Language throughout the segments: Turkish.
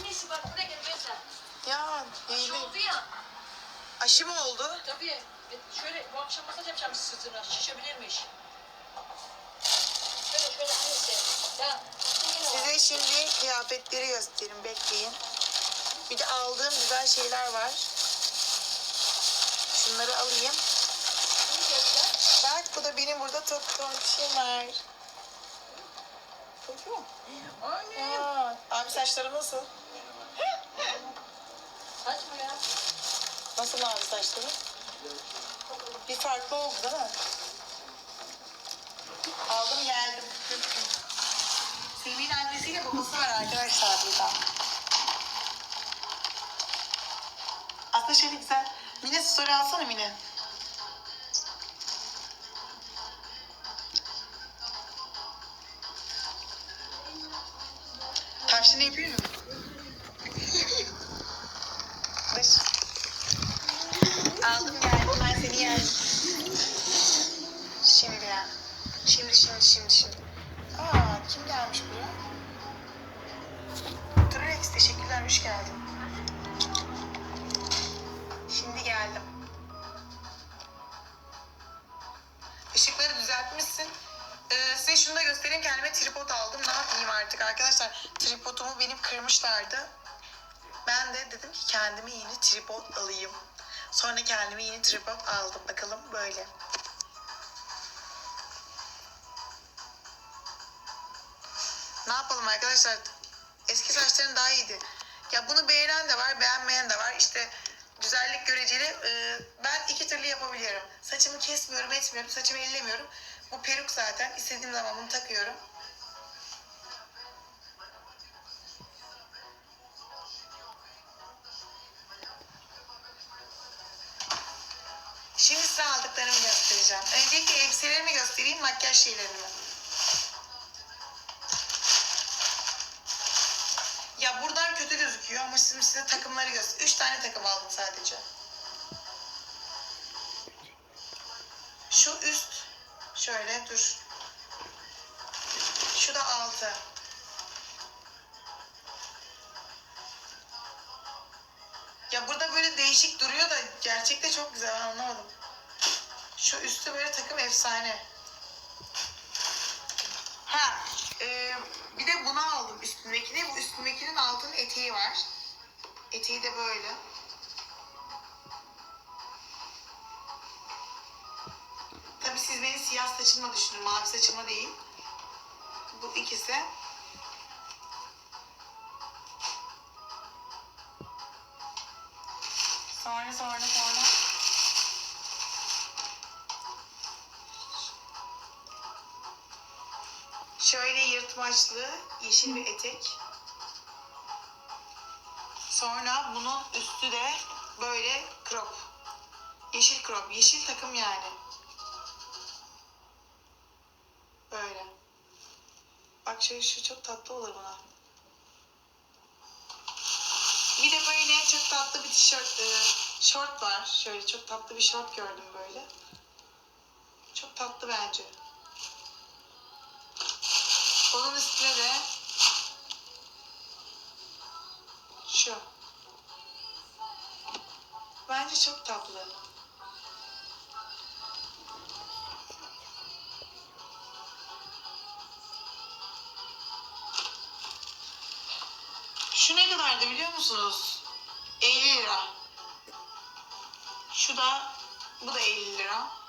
Annesi bak buraya gel mesela. Ya iyi. oldu ya. Aşı mı oldu? Tabii. e, Şöyle bu akşam masaj yapacağım sırtına. Şişebilirmiş. Şöyle şöyle annesi. Ya. Size şimdi kıyafetleri göstereyim. Bekleyin. Bir de aldığım güzel şeyler var. Şunları alayım. Bak bu da benim burada top tontişim var. Çocuğum. Anne. Aa, abi saçları nasıl? Saç mı ya? Nasıl abi saçları? Bir farklı oldu değil mi? Aldım geldim. Semih'in annesiyle babası var arkadaşlar burada. Aslında şöyle güzel. Mine story alsana Mine. Tavşanı yapıyor mu? Dış. Aldım geldim ben seni yer. Şimdi. Şimdi şimdi şimdi şimdi. Aa kim gelmiş buraya? Durex teşekkürler hoş geldin. Şimdi geldim. Işıkları düzeltmişsin. Ee, size şunu da göstereyim. Kendime tripod aldım. Ne yapayım artık arkadaşlar? Tripodumu benim kırmışlardı. Ben de dedim ki kendime yeni tripod alayım. Sonra kendime yeni tripod aldım. Bakalım böyle. Ne yapalım arkadaşlar? Eski saçların daha iyiydi. Ya bunu beğenen de var, beğenmeyen de var. İşte güzellik göreceli. e, ben iki türlü yapabiliyorum. Saçımı kesmiyorum, etmiyorum. Saçımı ellemiyorum. Bu peruk zaten. İstediğim zaman bunu takıyorum. Göstereceğim. Öncelikle elbiselerimi göstereyim, makyaj şeylerimi. Ya buradan kötü gözüküyor ama şimdi size takımları göster. Üç tane takım aldım sadece. Şu üst şöyle dur. Şu da altı. Ya burada böyle değişik duruyor da gerçekte çok güzel anlamadım. Şu üstü böyle takım efsane. Ha, e, bir de bunu aldım üstündekini. Bu üstündekinin altının eteği var. Eteği de böyle. Tabii siz beni siyah saçımla düşünün, mavi saçımla değil. Bu ikisi. Sonra sonra sonra. Şöyle yırtmaçlı yeşil bir etek. Sonra bunun üstü de böyle crop. Yeşil crop. Yeşil takım yani. Böyle. Bak şöyle şu çok tatlı olur buna. Bir de böyle çok tatlı bir tişört, e, şort var. Şöyle çok tatlı bir şort gördüm böyle. Çok tatlı bence. Onun üstüne de şu. Bence çok tatlı. Şu ne kadardı biliyor musunuz? 50 lira. Şu da bu da 50 lira.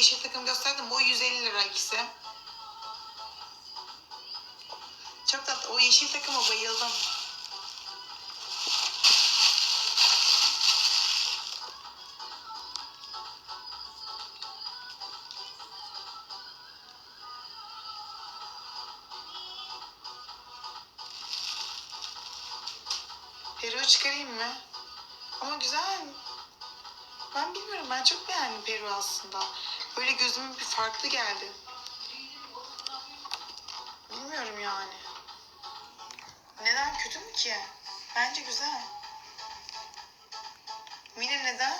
Yeşil takım gösterdim. O 150 lira ikisi. Çok tatlı. O yeşil takıma bayıldım. Peruğu çıkarayım mı? Ama güzel. Ben bilmiyorum. Ben çok beğendim Peru aslında. Böyle gözüme bir farklı geldi. Bilmiyorum yani. Neden kötü mü ki? Bence güzel. Mine neden?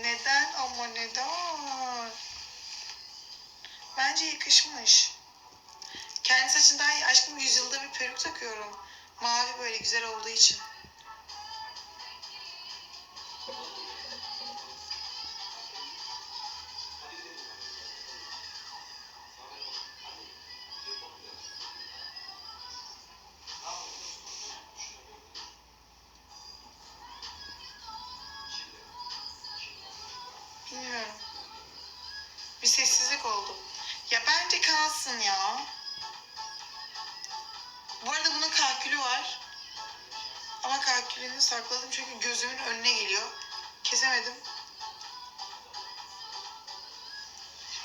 Neden ama neden? Bence yakışmış. Kendi saçın daha iyi. Aşkım yüzyılda bir peruk takıyorum. Mavi böyle güzel olduğu için. Kalsın ya. Bu arada bunun kalkülü var. Ama kalkülünü sakladım çünkü gözümün önüne geliyor. Kesemedim.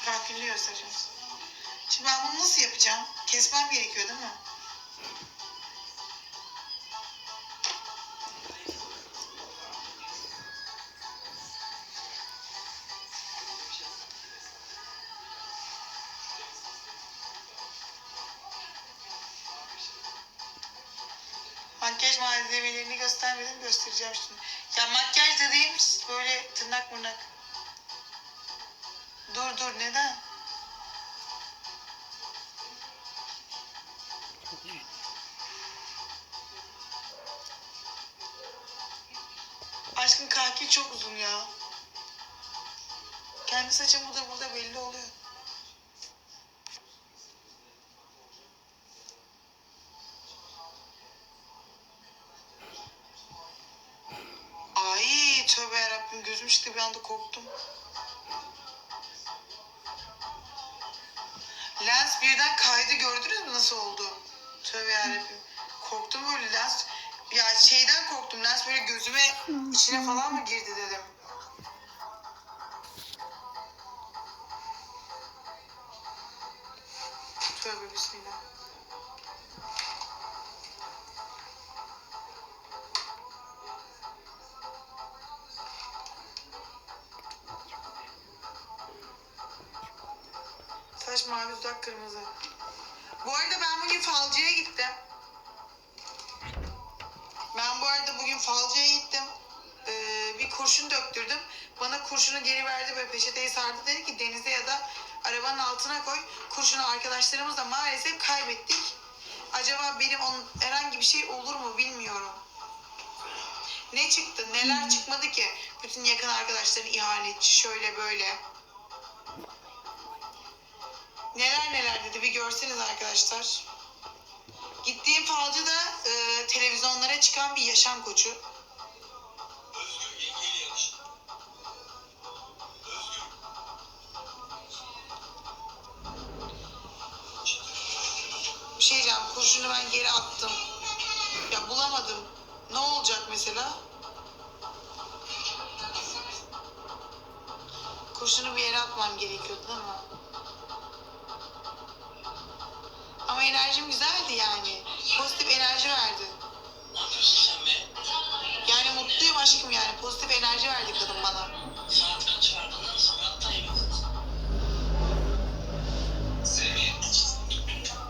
Kalkülü göstereceğim. Şimdi ben bunu nasıl yapacağım? Kesmem gerekiyor değil mi? Makyaj malzemelerini göstermedim göstereceğim şimdi. Ya makyaj dediğim böyle tırnak mırnak. Dur dur neden? Aşkım kahki çok uzun ya. Kendi saçım burada burada belli oluyor. Yarabbim gözüm çıktı bir anda korktum. Lens birden kaydı gördünüz mü nasıl oldu? Tövbe yarabbim. Korktum böyle lens. Ya şeyden korktum lens böyle gözüme içine falan mı girdi dedim. Tövbe bismillah. Saç mavi dudak kırmızı. Bu arada ben bugün falcıya gittim. Ben bu arada bugün falcıya gittim. Ee, bir kurşun döktürdüm. Bana kurşunu geri verdi böyle peçeteyi sardı. Dedi ki denize ya da arabanın altına koy. Kurşunu arkadaşlarımızla maalesef kaybettik. Acaba benim onun herhangi bir şey olur mu bilmiyorum. Ne çıktı? Neler çıkmadı ki? Bütün yakın arkadaşların ihanetçi şöyle böyle. Neler neler dedi bir görseniz arkadaşlar. Gittiğim falcı da e, televizyonlara çıkan bir yaşam koçu. Bir şey diyeceğim kurşunu ben geri attım. Ya bulamadım. Ne olacak mesela? Kurşunu bir yere atmam gerekiyordu değil mi? Enerjim güzeldi yani. Pozitif enerji verdi. Ne yapıyorsun sen be? Yani mutluyum aşkım yani. Pozitif enerji verdi kadın bana. Saat kaç farkında mısın? Hattayım. Semih.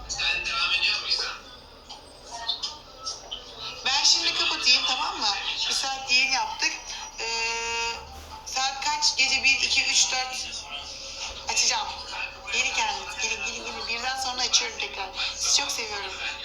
Sen devam ediyor muyuz ha? Ben şimdi kapatayım tamam mı? Bir saat diğeri yaptık. Ee, saat kaç? Gece 1, 2, 3, 4 açacağım. Geri kendiniz. Gelin gelin gelin. Birden sonra açıyorum tekrar. sûr que c'est.